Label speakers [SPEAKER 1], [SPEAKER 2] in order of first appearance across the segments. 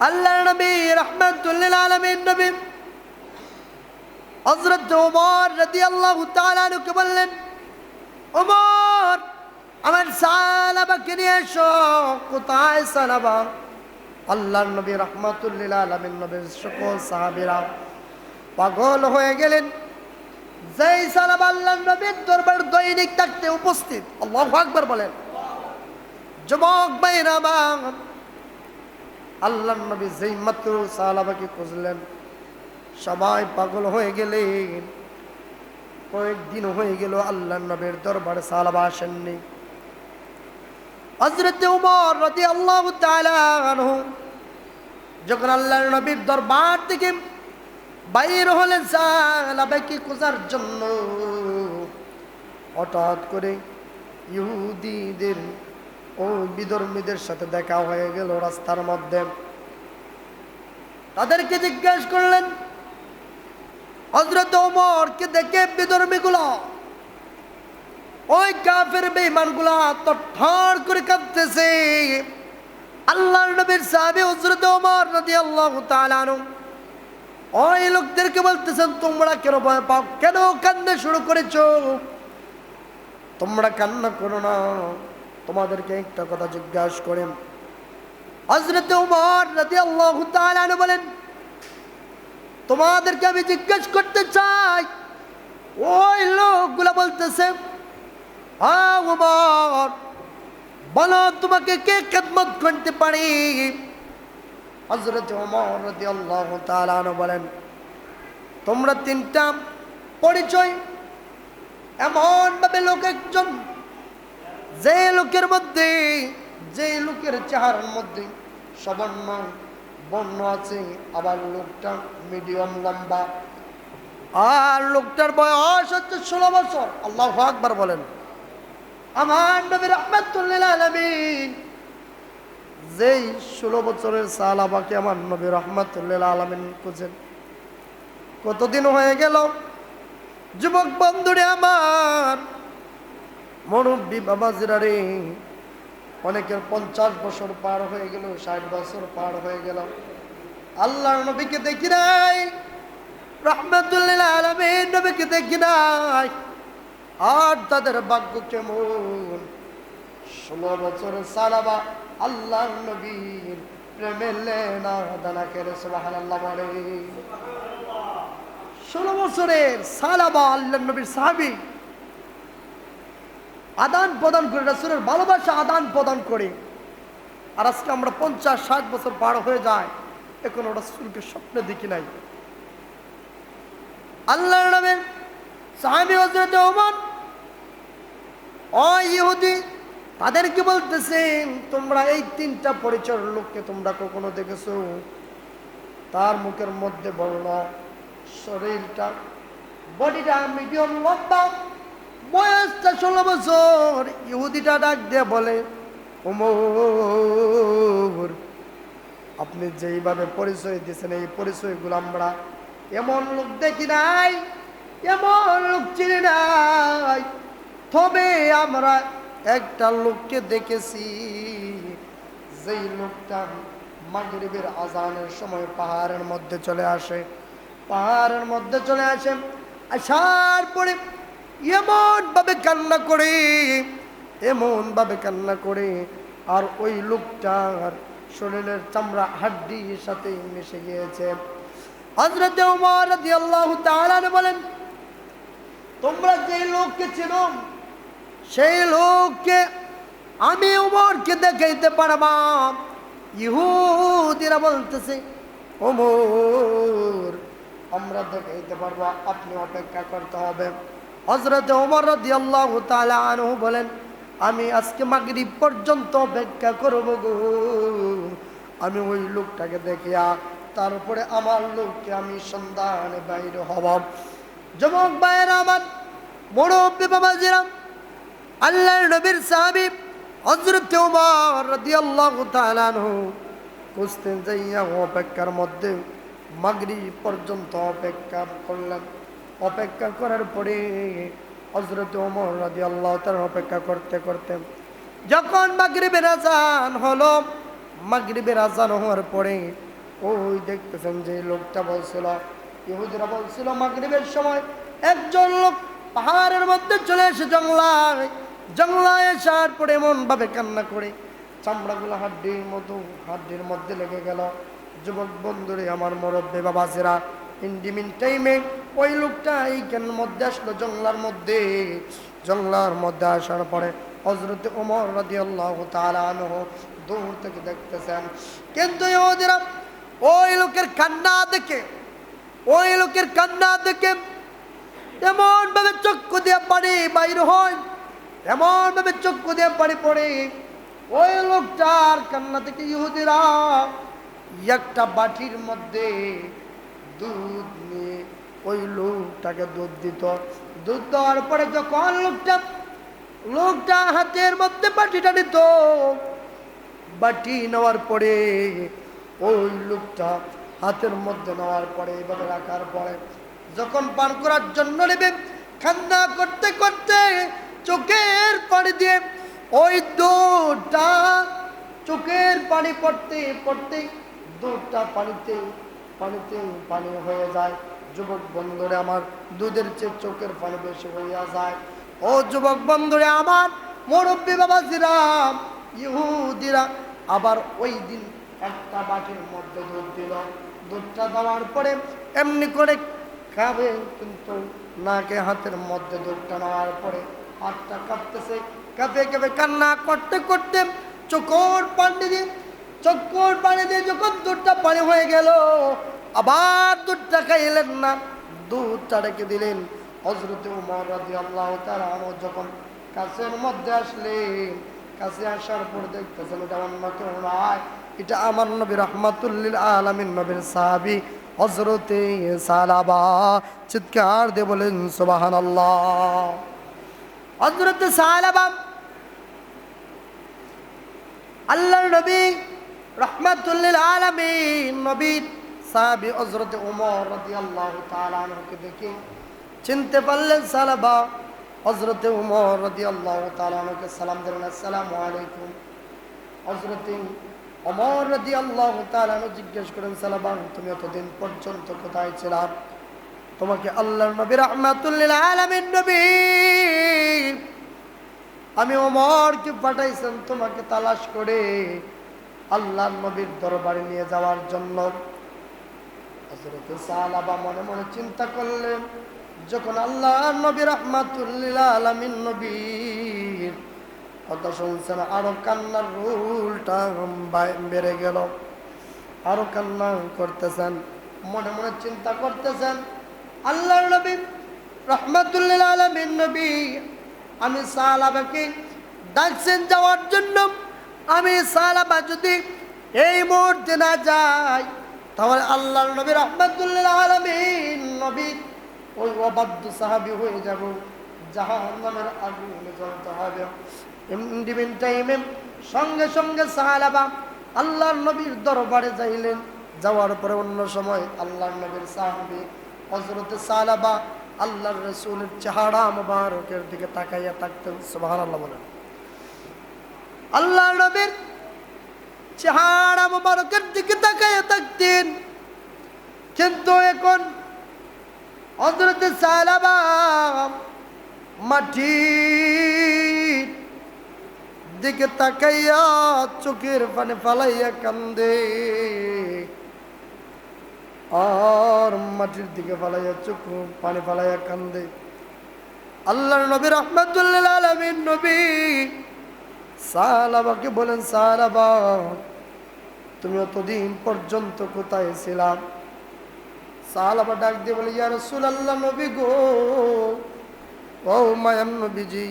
[SPEAKER 1] আল্লাহ নবী, রহমতুল্লিল আলমীর নবী। হজরত ওমর রদি আল্লাহ তালুকে বললেন, ওমর, আমার সালাবাকে নিয়ে এসো। কোথায় সালাবা আল্লাহর নবী, রহমতুল্লিল আলমিন নবীর সকল সাহাবিরা পাগল হয়ে গেলেন। যেই সালাব আল্লাহ নবীর দরবার দৈনিক থাকতে উপস্থিত, আল্লাহ আকবর বলেন যুবক ভাইরা বাং আল্লাহ নবী যেই মাত্র সালাবাকে খুঁজলেন, সবাই পাগল হয়ে গেলেন। কয়েকদিন হয়ে গেল আল্লাহ নবীর দরবারে সালাবা আসেননি। হজরত রদি আল্লাহ যখন আল্লাহ নবীর দরবার থেকে বাইর হলেন সালাবাকে খোঁজার জন্য, হঠাৎ করে ইহুদিদের ও বিধর্মীদের সাথে দেখা হয়ে গেল রাস্তার মধ্যে। তাদেরকে জিজ্ঞেস করলেন হজরত ওমরকে দেখে বিধর্মীগুলো, ওই কাফের বেঈমানগুলো তৎক্ষণ করে কাঁদতেছে। আল্লাহর নবীর সাহাবী হযরত ওমর রাদিয়াল্লাহু তাআলা আনহু, ওই লোকদেরকে বলতেছেন, তোমরা কেন ভয় পাও? কেন কান্না শুরু করেছ? তোমরা কান্না করো না। তোমাদেরকে একটা কথা জিজ্ঞাসা করেন হজরত উমর তাআলা আনহু বলেন, তোমাদেরকে আমি জিজ্ঞেস করতে চাই। ওই লোকগুলো বলতেছে বলো তোমাকে কে খেদমত করতে পারি? হজরত উমর তাআলা আনহু বলেন, তোমরা তিনটা পরিচয়। এমন ভাবে লোক একজন যে লোকের মধ্যে, যে লোকের চেহারার মধ্যে সবর্ণ বর্ণ আছে, আবার লোকটা মিডিয়াম লম্বা। আর লোকটার বয়স হচ্ছে ষোলো বছর। আল্লাহ আকবার বলেন। আমার নবী রহমাতুল্লিল আলমিন, যেই ষোলো বছরের সালাবাকে আমার নবী রহমাতুল্লিল আলমিন খুঁজেন। কতদিন হয়ে গেল? যুবক বন্ধুরে আমার মুরব্বী বাবাজিরা রে, অনেকের পঞ্চাশ বছর পার হয়ে গেল, ষাট বছর পার হয়ে গেল। আল্লাহর নবীকে দেখি নাই রহমতুল্লাহ আলমীর নবীকে দেখি নাই। আর তাদের ভাগ্য কেমন? ষোলো বছরের সালাবা আল্লাহ নবীর প্রেমের লেনা দানা খেলে সুবাহান আল্লাহ বলে। ষোলো বছরের সালাবা আল্লাহ নবীর সাহাবি আদান প্রদান করে, রাসুলের ভালোবাসা আদান প্রদান করে। আর আজকে আমরা পঞ্চাশ, ষাট বছর পার হয়ে যায়, এখন রাসুলকে স্বপ্নে দেখি নাই। আল্লাহ নবেন সাহাবি হজরত ওমর ও ইহুদি, তাদেরকে বলতেছেন তোমরা এই তিনটা পরিচয় লোককে তোমরা কখনো দেখেছ? তার মুখের মধ্যে বলল, শরীরটা, বডিটা মিডিয়াম লম্বা বয়সটা ষোলো বছর, ইহুদিটা ডাক দিয়ে বলে, ওমর, আপনি যেইভাবে পরিচয় দিয়েছেন, এই পরিচয়গুলো আমরা এমন লোক দেখি নাই, এমন লোক চিনি নাই। তবে আমরা একটা লোককে দেখেছি, যেই লোকটা মাগরিবের আজানের সময় পাহাড়ের মধ্যে চলে আসে, পাহাড়ের মধ্যে চলে আসে, আসার পরে এমন ভাবে কান্না করে এমন ভাবে কান্না করে, আর ওই লোকটার শরীরের চামড়া হাড্ডির সাথে মিশে গিয়েছে। হজরত উমর তাআলা বলেন, তোমরা যে লোককে চেনো, সেই লোককে আমি উমরকে দেখাইতে পারবা ইহুদিরা বলতেছে ওমর আমরা দেখাইতে পারব, আপনি অপেক্ষা করতে হবে। হজরত ওমর রাদিয়াল্লাহু তাআলা আনহু বলেন, আমি আজকে মাগরিব পর্যন্ত অপেক্ষা করব গো। আমি ওই লোকটাকে দেখিয়া, তারপরে আমার লোককে আমি সন্ধানে বাইরে হব। যুবক ভাইয়েরা আমার, মুরব্বী বাবাজিরা, আল্লাহর নবীর সাহাবী হযরত ওমর রাদিয়াল্লাহু তাআলা আনহু কুস্তেন যাইয়া অপেক্ষার মধ্যে মাগরিব পর্যন্ত অপেক্ষা করলেন। অপেক্ষা করার পরে হজরত ওমর রাজি আল্লাহ তার অপেক্ষা করতে করতে যখন মাগরিবের আজান হলো, মাগরিবের আজান হওয়ার পরে ওই দেখতেছেন যে লোকটা বলছিল, ইহুদিরা বলছিল মাগরিবের সময় একজন লোক পাহাড়ের মধ্যে চলে এসে জংলায় জংলায় আসার পরে এমন ভাবে কান্না করে। চামড়াগুলো হাড্ডির মতো, হাড্ডির মধ্যে লেগে গেল। যুবক বন্ধুরে, আমার মরব্বে বাবাসেরা ইন্ডিমিন টাইমে ওই লোকটা এইখানের মধ্যে আসলো জংলার মধ্যে। জংলার মধ্যে আসার পরে হজরত উমর রাজি আল্লাহ তালানহ দূর থেকে দেখতেছেন। কিন্তু ওই লোকের কান্না দেখে, ওই লোকের কান্না দেখে এমন ভাবে চক্ষু দিয়ে পানি বাইর হয় এমন ভাবে চক্ষু দিয়ে পানি পড়ে। ওই লোকটার কান্না থেকে ইহুদিরা একটা বাটির মধ্যে দুধ নিয়ে ওই লোকটাকে দুধ দিত। দুধ দেওয়ার পরে যখন লোকটা লোকটা হাতের মধ্যে বাটিটা নিত, বাটি নেওয়ার পরে ওই লোকটা হাতের মধ্যে নেওয়ার পরে এভাবে রাখার পরে যখন পান করার জন্য নেবে কান্না করতে করতে চোখের পানি দিয়ে ওই দুধটা, চোখের পানি পড়তে পড়তে দুধটা পানিতে পানিতে পানি হয়ে যায়। যুবক বন্ধুরে আমার দুধের চেয়ে চোখের পানি বেশি হইয়া যায়। ও যুবক বন্ধুরে আমার মুরব্বী বাবা জিরাম ইহুদিরা, আবার ওই দিন একটা বাটির মধ্যে দুধ দিল। দুধটা দেওয়ার পরে এমনি করে খাবে, কিন্তু নাকে হাতের মধ্যে দুধটা নেওয়ার পরে হাতটা কাঁপতেছে, কাঁপে কাঁপে কান্না করতে করতে চোখর পানি দিয়ে চক্কর পানি দিয়ে যখন দুধটা পানি হয়ে গেল, আবার দুধটা খাইলেন না। দুধটা রেখে দিলেন। হজরতে উমর রাজি আল্লাহ তারা যখন কাছের মধ্যে আসলেন, কাছে আসার পর দেখতেছেন এটা অন্য কেউ নয়, এটা আমার নবী রহমাতুল্লিল আলমিন নবীর সাহাবি হজরতে সালাবা। চিৎকার দিয়ে বলেন সুবাহান আল্লাহ হজরতে সালাবা, আল্লাহর নবী রহমাতুল্লিল আলমিন। নবীর সাহাবি হজরত উমর রাজি আল্লাহ তালানকে দেখে চিনতে পারলেন, সালাবা হজরতে উমর রাজি আল্লাহ তালানকে সালাম দিলেন, আসসালামু আলাইকুম। হজরতে অমর রাজি আল্লাহ তালানু জিজ্ঞেস করেন, সালাবা, তুমি এতদিন পর্যন্ত কোথায় ছিলাম তোমাকে আল্লাহর নবী রহমাতুল্লিল আলমিন নবী। আমি ওমরকে পাঠাইছেন, তোমাকে তালাশ করে আল্লাহ নবীর দরবারে নিয়ে যাওয়ার জন্য। মনে মনে চিন্তা করলেন, যখন আল্লাহ নবী আলামিন নবীর কথা শুনছেন, আরও কান্নার রুলটা বেড়ে গেল। আরও কান্না করতেছেন, মনে মনে চিন্তা করতেছেন আল্লাহ নবী রহমাতুল্লিল আলামিন নবী, আমি সালাবাকে ডাকছেন যাওয়ার জন্য আমি সালাবা যদি এই মুহূর্তে না যাই, তাহলে আল্লাহর নবী রহমাতুল্লিল আলামিন নবী, ওই অবাধ্য সাহাবি হয়ে যাব, জাহান্নামের আগুনে জ্বলতে হবে। ইন্ডিমিন টাইমে সঙ্গে সঙ্গে সাহালাবা আল্লাহর নবীর দরবারে যাইলেন। যাওয়ার পরে অন্য সময় আল্লাহর নবীর সাহাবি হজরতে সালাবা আল্লাহর রসুলের চেহারা মুবারকের দিকে তাকাইয়া থাকতেন, সুবহানাল্লাহ বলেন। আল্লাহর নবীর চেহারা মুবারকের দিকে তাকাইয়া থাকতেন। কিন্তু এখন হজরতে সালাবা মাটির দিকে তাকাইয়া চোখের পানে ফালাইয়া কান্দে। আর মাটির দিকে ফালাইয়া চোখ পানি ফালাইয়া কান্দে। আল্লাহর নবী রহমতুল্লাহ আলমীর নবী সালাবাকে বলেন সালাবা তুমি অতদিন পর্যন্ত কোথায় ছিলাম সালাবা ডাক দিয়ে বলে, ইয়া রাসূলুল্লাহ, নবী গো, ও মায়ান নবীজি,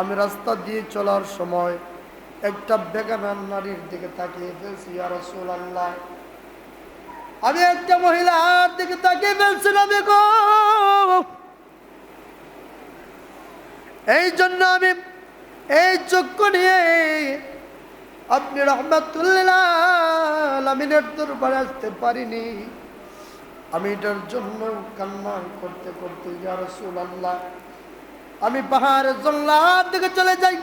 [SPEAKER 1] আমি রাস্তা দিয়ে চলার সময় একটা বেগানার নারীর দিকে তাকিয়ে ফেলছি, ইয়া রাসূলুল্লাহ। আমি একটা মহিলার দিকে তাকিয়ে ফেলছি, নবী গো। এই জন্য আমি এই চক্ষু নিয়ে আপনি রহমাতুল্লাহ আমিনের দরবারে আসতে পারিনি। আমি এটার জন্য কান্না করতে করতে, ইয়া রাসূলুল্লাহ, আমি পাহাড়ের জঙ্গলার দিকে চলে যাই।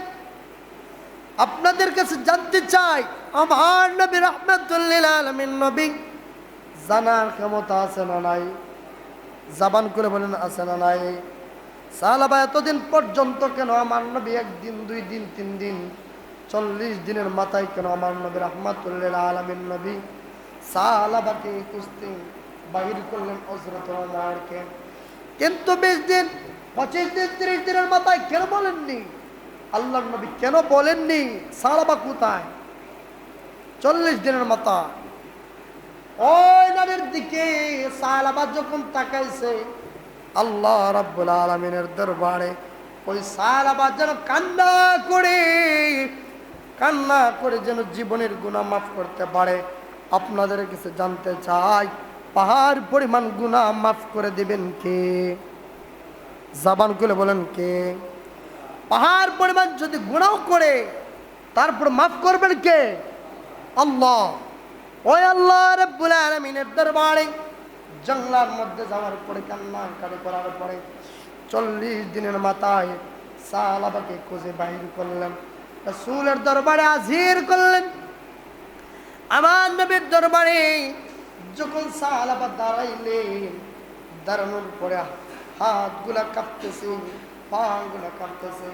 [SPEAKER 1] আপনাদের কাছে জানতে চাই, আমার নবী রহমাতুল্লিল নবী জানার ক্ষমতা আছে না নাই? জাবান করে বলেন, আছে না নাই? সালাবা, এতদিন পর্যন্ত কেন আমার নবী একদিন, দুই দিন, তিন দিন, চল্লিশ দিনের মাথায় কেন আমার নবী রহমাতুল্লাহ আলমিন নবী সালাবাকে কুস্তি বাহির করলেন হজরত ওমরকে। কিন্তু বিশ দিন, পঁচিশ দিন, তিরিশ দিনের মাথায় কেন বলেননি? আল্লাহ নবী কেন বলেননি? সালাবা কোথায়? চল্লিশ দিনের মাথা। ওই নবীর দিকে সালাবা যখন তাকাইছে আল্লাহ রাব্বুল আলমিনের দরবারে ওই সালাবা যেন কান্না করে কান্না করে যেন জীবনের গুণা মাফ করতে পারে। আপনাদের কিছু জানতে চাই, পাহাড় পরিমাণ গুণা মাফ করে দিবেন কে? জাবান খুলে বলেন কে? পাহাড় পরিমাণ যদি গুণাও করে, তারপর মাফ করবেন কে? আল্লাহ। ওই আল্লাহ রব্বুল আলামিনের দরবারে জঙ্গলার মধ্যে যাওয়ার পরে কান্না কারি করার পরে চল্লিশ দিনের মাথায় সালাবাকে খুঁজে বাহির করলেন। রাসূলের দরবারে হাজির করলেন। আমার নবীর দরবারে যখন সালাবা দাঁড়াইলেন, দাঁড়ানোর পরে হাতগুলা কাঁপতেছে, পাগুলা কাঁপতেছে।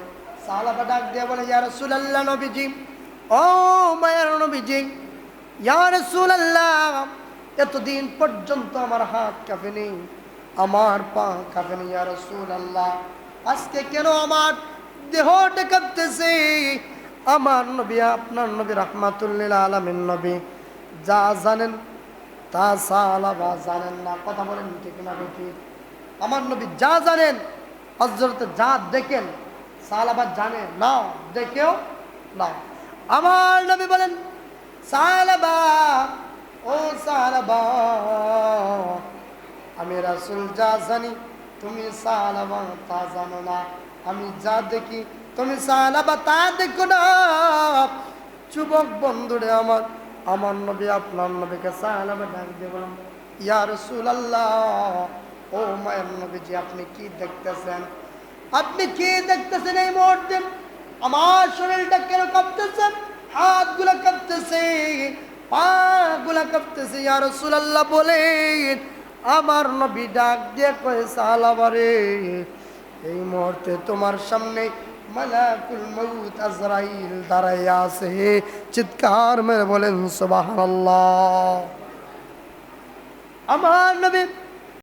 [SPEAKER 1] সালাবা ডাক দিয়ে বলে, ইয়া রাসূলুল্লাহ নবীজি, ও মায়ের নবীজি, ইয়া রাসূলুল্লাহ এতদিন পর্যন্ত আমার হাত কাঁপেনি আমার পা কাঁপেনি ইয়া আল্লাহ আজকে কেন আমার দেহটা কাঁপতেছে? আমার নবী, আপনার নবী রহমাতুল্লিল আলমিন নবী, যা জানেন তা সালাবা জানেন না, কথা বলেন ঠিক না আমার নবী যা জানেন হজরত যা দেখেন সালাবা জানে না, দেখেও না। আমার নবী বলেন সালাবা ও আমি রাসুল যা জানি, তুমি সালাবা তা জানো না। আমি যা দেখি, তুমি সালাবা তা দেখো না। যুবক বন্ধুরে আমার আমার নবী, আপনার নবীকে সালাবা ডাক দিয়ে বললাম ইয়া রসুল আল্লাহ ও মায়ের নবীজি, আপনি কি দেখতেছেন? আপনি কি দেখতেছেন এই মুহূর্তে? আমার শরীরটা কেন কাঁপতেছে হাতগুলো কাঁপতেছে। পা গুলা কাঁপতেছে, ইয়া রসুল বলে আমার নবী ডাক দিয়ে কয়ে সালাবারে এই মুহূর্তে তোমার সামনে মালাকুল মউত আজরাইল দাঁড়াইয়া আছে। চিৎকার মেরে বলেন, সুবহানাল্লাহ। আমার নবী